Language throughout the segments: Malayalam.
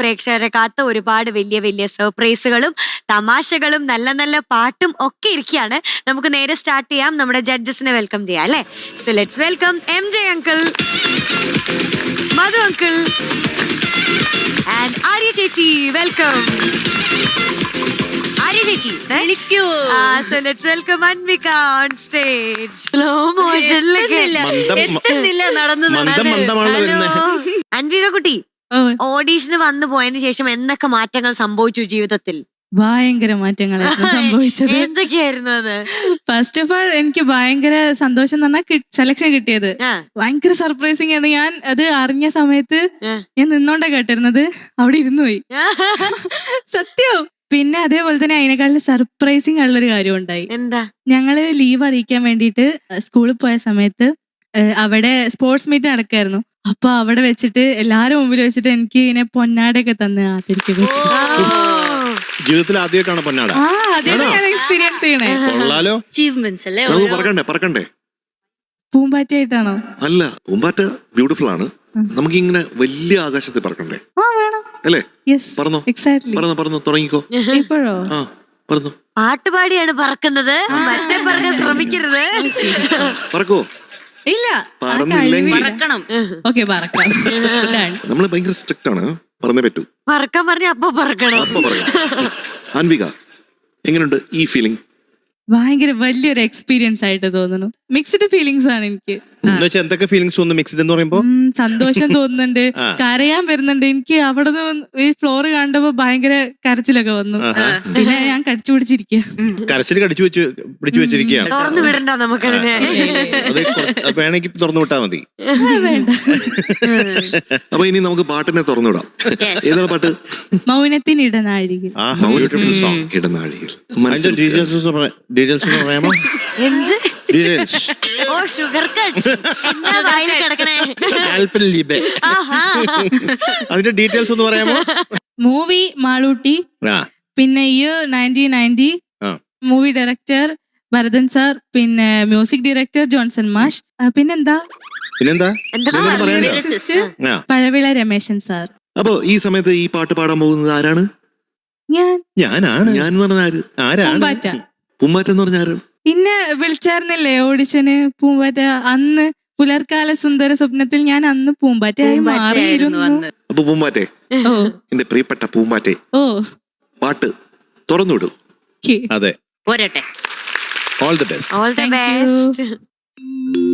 പ്രേക്ഷകരെ കാത്ത ഒരുപാട് വലിയ വലിയ സർപ്രൈസുകളും തമാശകളും നല്ല നല്ല പാട്ടും ഒക്കെ ഇരിക്കുകയാണ്. നമുക്ക് നേരെ സ്റ്റാർട്ട് ചെയ്യാം. നമ്മുടെ ജഡ്ജസിനെ വെൽക്കം ചെയ്യാം അല്ലേ? So let's welcome M J uncle Madhu uncle and Arya ചേച്ചി വെൽക്കം ആര്യ ചേച്ചി വിളിക്കൂ. So let's welcome Anvika on stage slow മോഷനിലൊക്കെ എത്തുന്നില്ല. മന്ദം- എത്തുന്നില്ല നടന്നു അൻവിക കുട്ടി ഓഡീഷന് വന്നു പോയതിനു ശേഷം എന്തൊക്കെ മാറ്റങ്ങൾ സംഭവിച്ചു ജീവിതത്തിൽ? ഭയങ്കര മാറ്റങ്ങളായിരുന്നു സംഭവിച്ചത്. എന്തൊക്കെയായിരുന്നു അത്? ഫസ്റ്റ് ഓഫ് ആൾ എനിക്ക് ഭയങ്കര സന്തോഷം എന്ന് പറഞ്ഞാൽ സെലക്ഷൻ കിട്ടിയത്. ഭയങ്കര സർപ്രൈസിങ് ആണ് ഞാൻ അത് അറിഞ്ഞ സമയത്ത് ഞാൻ നിന്നോണ്ടാ കേട്ടിരുന്നത്. അവിടെ ഇരുന്നു പോയി. സത്യം. പിന്നെ അതേപോലെ തന്നെ അതിനേക്കാളും സർപ്രൈസിങ് ഉള്ളൊരു കാര്യം ഉണ്ടായി. എന്താ? ഞങ്ങൾ ലീവ് അറിയിക്കാൻ വേണ്ടിയിട്ട് സ്കൂളിൽ പോയ സമയത്ത് അവിടെ സ്പോർട്സ് മീറ്റ് നടക്കായിരുന്നു. അപ്പൊ അവിടെ വെച്ചിട്ട് എല്ലാരും മുമ്പിൽ വെച്ചിട്ട് എനിക്ക് ഇങ്ങനെ പൊന്നാടൊക്കെ തന്ന് ആദരിക്കും ജീവിതത്തിൽ ആദ്യമായിട്ടാണ് പൊന്നാട? ആ അതാണ്? ഞാൻ എക്സ്പീരിയൻസ് ചെയ്യണേ. കൊള്ളാലോ. അച്ചീവ്മെന്റ്സ് അല്ലേ? നമുക്ക് പറക്കണ്ടേ പറക്കണ്ടേ? പൂമ്പാറ്റയായിട്ടാണോ? അല്ല പൂമ്പാറ്റ ബ്യൂട്ടിഫുൾ ആണ്. നമുക്ക് ഇങ്ങനെ വലിയ ആകാശത്തിൽ പറക്കണ്ടേ? ആ വേണം. അല്ലേ? യെസ് പറഞ്ഞോ. എക്സാക്ട്ലി പറഞ്ഞോ പറഞ്ഞോ തുടങ്ങിക്കോ. ഇപ്പോഴോ? ആ പറഞ്ഞു. പാട്ടുപാടിയാണ് പറക്കുന്നത്. മറ്റേ പറക്കാൻ ശ്രമിക്കരുത്. പറക്കോ. ഇല്ല പറന്നില്ലെങ്കിൽ പറക്കണം ഓക്കെ പറക്കാം Done. നമ്മൾ ഭയങ്കര സ്ട്രിക്റ്റ് ആണ്. പറഞ്ഞേ പറ്റൂ. പറക്കാൻ പറഞ്ഞ അപ്പൊ പറക്കണം അപ്പൊ പറയാം അൻവിക എങ്ങനെയുണ്ട് ഈ ഫീലിംഗ് ഭയങ്കര വലിയൊരു എക്സ്പീരിയൻസ് ആയിട്ട് തോന്നുന്നു. മിക്സ്ഡ് ഫീലിങ്സ് ആണ് എനിക്ക്. എന്നുവെച്ചാൽ എന്തൊക്കെ ഫീലിങ്സ് ഒന്ന് മിക്സ്ഡ് എന്ന് പറയുമ്പോൾ ഉം, സന്തോഷം തോന്നുന്നുണ്ട്. കരയാൻ വരുന്നുണ്ട്. എനിക്ക് അവിടെ നിന്ന് ഈ ഫ്ലോർ കണ്ടപ്പോ ഭയങ്കര കരച്ചിലൊക്കെ വന്നു. ആഹാ. പിന്നെ ഞാൻ കടിച്ചു പിടിച്ചിരിക്കുക കരച്ചിൽ കടിച്ചു വെച്ച് പിടിച്ചു വെച്ചിരിക്കുകയാണ് തുറന്നു വിടണ്ട നമുക്കതിനെ. അത് കുറ- അത് വേണമെങ്കിൽ തുറന്നു വിട്ടാ മതി. വേണ്ട. അപ്പൊ ഇനി നമുക്ക് പാട്ടിനെ തുറന്നു വിടാം. Yes. ഏതാണ് പാട്ട്? മൗനത്തിനിടനാഴിക ബ്യൂട്ടിഫുൾ സോങ് ഇടനാഴിയിൽ ഡീറ്റെയിൽസ് പറയാമോ എന്ത്? ഡീറ്റെയിൽസ് ഓ ഷുഗർ കട്ട് എന്താ വായിൽ കിടക്കണേ? ആഹാ. അതിന്റെ ഡീറ്റെയിൽസ് ഒന്ന് പറയാമോ? മൂവി മാളൂട്ടി ആ. പിന്നെ ഇയർ നയന്റീൻ നയന്റി ആ. മൂവി ഡയറക്ടർ ഭരതൻ സാർ പിന്നെ മ്യൂസിക് ഡയറക്ടർ ജോൺസൺ മാഷ്. ആ, പിന്നെന്താ? പിന്നെന്താ? എന്താ ഇതൊന്നും പറയാനില്ല. Lyricist. ആ. പഴവിള രമേശൻ സാർ അപ്പൊ ഈ സമയത്ത് ഈ പാട്ട് പാടാൻ പോകുന്നത് ആരാണ്? ഞാൻ? ഞാനാണ്. ഞാൻ എന്ന് പറഞ്ഞ ആര്? ആരാണ്? പൂമ്പാറ്റ. പൂമ്പാറ്റ എന്ന് പറഞ്ഞ ആരാണ് പിന്നെ വിളിച്ചായിരുന്നില്ലേ ഓഡിഷന്? പൂമ്പാറ്റ. അന്ന് പുലർക്കാല സുന്ദര സ്വപ്നത്തിൽ ഞാൻ അന്ന് പൂമ്പാറ്റയായി പൂമ്പാറ്റയായിരുന്നു മാറിയിരുന്നു. അന്ന്. അപ്പൊ പൂമ്പാറ്റെ ഓ. എന്റെ പ്രിയപ്പെട്ട പൂമ്പാറ്റെ ഓ. പാട്ട് തുറന്നുവിടും. അതെ. പോരട്ടെ. All the best all the Thank you. Best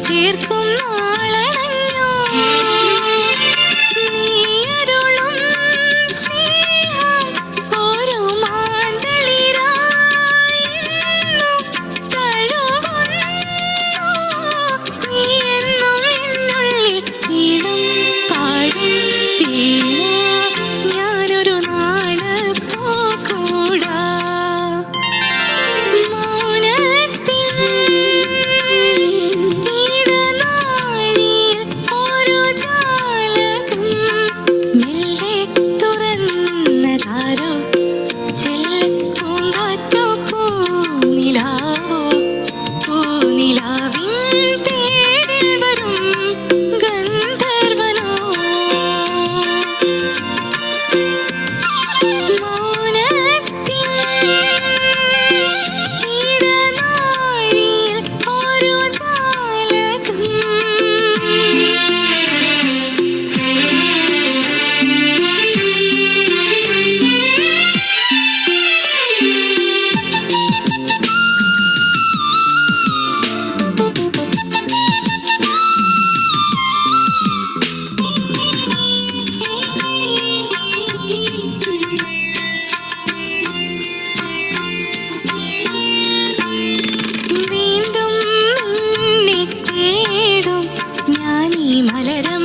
ചേർക്കും നാളണഞ്ഞോ മലരം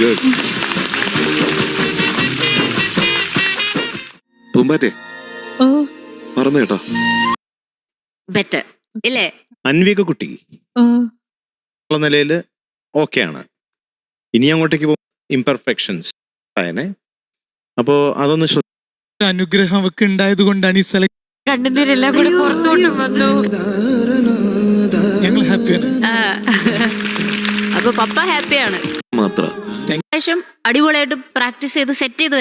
ഗുഡ് പൂമ്പാറ്റേ. ഓ. പറഞ്ഞു കേട്ടോ. ബെറ്റർ ഇല്ലേ? അൻവിക കുട്ടി. ഓ. ഉള്ള നിലയിൽ ആണ് ഇനി അങ്ങോട്ടേക്ക് പോകും ഇംപെർഫെക്ഷൻസ് ആയനെ. അപ്പോ അതൊന്ന് ശ്രദ്ധ ഒരു അനുഗ്രഹം ഒക്കെ ഉണ്ടായത് കൊണ്ടാണ് ഈ സെലക്ട് കണ്ണുനീരെല്ലാം കൂടെ പുറത്തോട്ടും വന്നു. ഞങ്ങൾ ഹാപ്പിയാണ് ആ. അപ്പൊ പപ്പ ഹാപ്പിയാണ് മാത്രം. ശേഷം അടിപൊളിയായിട്ട് പ്രാക്ടീസ് ചെയ്ത് സെറ്റ് ചെയ്ത്